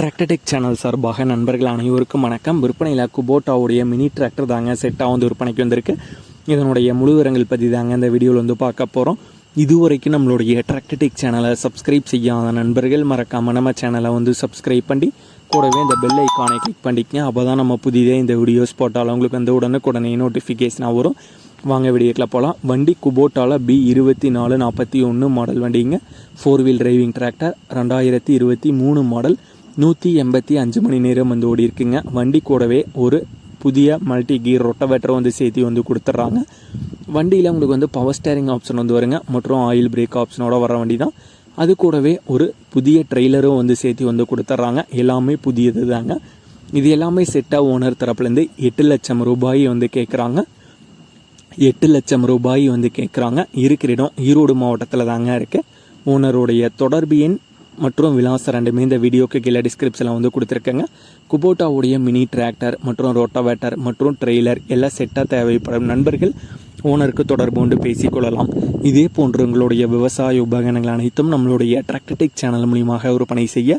Tractor Tech channel சார்பாக நண்பர்கள் அனைவருக்கும் வணக்கம். விற்பனையில் குபோட்டாவுடைய மினி டிராக்டர் தாங்க செட்டாக வந்து விற்பனைக்கு வந்திருக்கு. இதனுடைய முழு விவரங்கள் பற்றி தாங்க இந்த வீடியோவில் வந்து பார்க்க போகிறோம் இதுவரைக்கும் நம்மளுடைய டிராக்டர்டெக் சேனலை சப்ஸ்கிரைப் செய்யாத நண்பர்கள் மறக்காமல் நம்ம சேனலை வந்து சப்ஸ்கிரைப் பண்ணி கூடவே இந்த பெல் ஐக்கானை கிளிக் பண்ணிக்கங்க. அப்போ தான் நம்ம புதிதே இந்த வீடியோஸ் போட்டாலும் உங்களுக்கு வந்து உடனுக்குடனே நோட்டிஃபிகேஷனாக வரும். வாங்க வீடியோக்கில் போகலாம் வண்டி குபோட்டாவில் பி இருபத்தி நாலு நாற்பத்தி ஒன்று மாடல் வண்டிங்க. ஃபோர் வீல் டிரைவிங் டிராக்டர் ரெண்டாயிரத்தி இருபத்தி மூணு மாடல் நூற்றி எண்பத்தி அஞ்சு மணி நேரம் வந்து ஓடி இருக்குங்க. வண்டி கூடவே ஒரு புதிய மல்டி கீர் ரொட்டவேட்டர் வந்து சேர்த்து வந்து கொடுத்துட்றாங்க. வண்டியில் உங்களுக்கு வந்து பவர் ஸ்டேரிங் ஆப்ஷன் வந்து வருங்க. மற்றும் ஆயில் பிரேக் ஆப்ஷனோட வர வண்டி தான் அது கூடவே ஒரு புதிய ட்ரெய்லரும் வந்து சேர்த்து வந்து கொடுத்துட்றாங்க. எல்லாமே புதியது தாங்க இது எல்லாமே செட்டாக ஓனர் தரப்புலேருந்து எட்டு லட்சம் ரூபாய் வந்து கேட்குறாங்க எட்டு லட்சம் ரூபாய் வந்து கேட்குறாங்க இருக்கிற இடம் ஈரோடு மாவட்டத்தில் தாங்க இருக்குது ஓனருடைய தொடர்பு எண் மற்றும் விலாசம் ரெண்டுமே இந்த வீடியோக்கு கீழே டிஸ்கிரிப்ஷனில் வந்து கொடுத்துருக்கேங்க. குபோட்டாவுடைய மினி டிராக்டர் மற்றும் ரோட்டோவேட்டர் மற்றும் ட்ரெய்லர் எல்லாம் செட்டாக தேவைப்படும் நண்பர்கள் ஓனருக்கு தொடர்பு கொண்டு பேசிக்கொள்ளலாம் இதே போன்று உங்களுடைய விவசாய உபகரணங்கள் அனைத்தும் நம்மளுடைய டிராக்டர்டெக் சேனல் மூலியமாக விற்பனை செய்ய